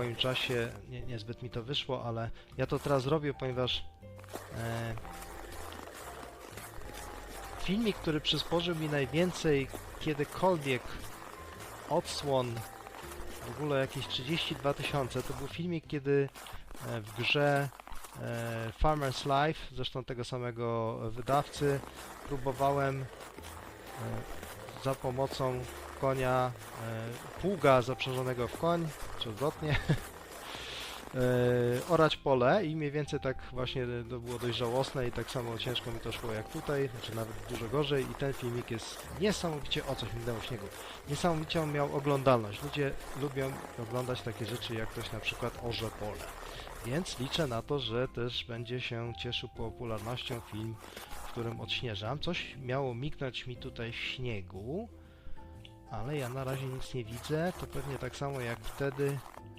swoim czasie nie, niezbyt mi to wyszło, ale ja to teraz robię, ponieważ e, filmik, który przysporzył mi najwięcej kiedykolwiek odsłon, w ogóle jakieś 32 tysiące, to był filmik, kiedy e, w grze e, Farmer's Life, zresztą tego samego wydawcy, próbowałem e, za pomocą konia, e, pługa zaprzężonego w koń, czy odwrotnie, e, orać pole i mniej więcej tak właśnie to było dość żałosne i tak samo ciężko mi to szło jak tutaj, znaczy nawet dużo gorzej i ten filmik jest niesamowicie, o coś mi dało śniegu, niesamowicie on miał oglądalność. Ludzie lubią oglądać takie rzeczy jak ktoś na przykład orze pole. Więc liczę na to, że też będzie się cieszył popularnością film, w którym odśnieżam. Coś miało mignąć mi tutaj w śniegu, ale ja na razie nic nie widzę. To pewnie tak samo jak wtedy,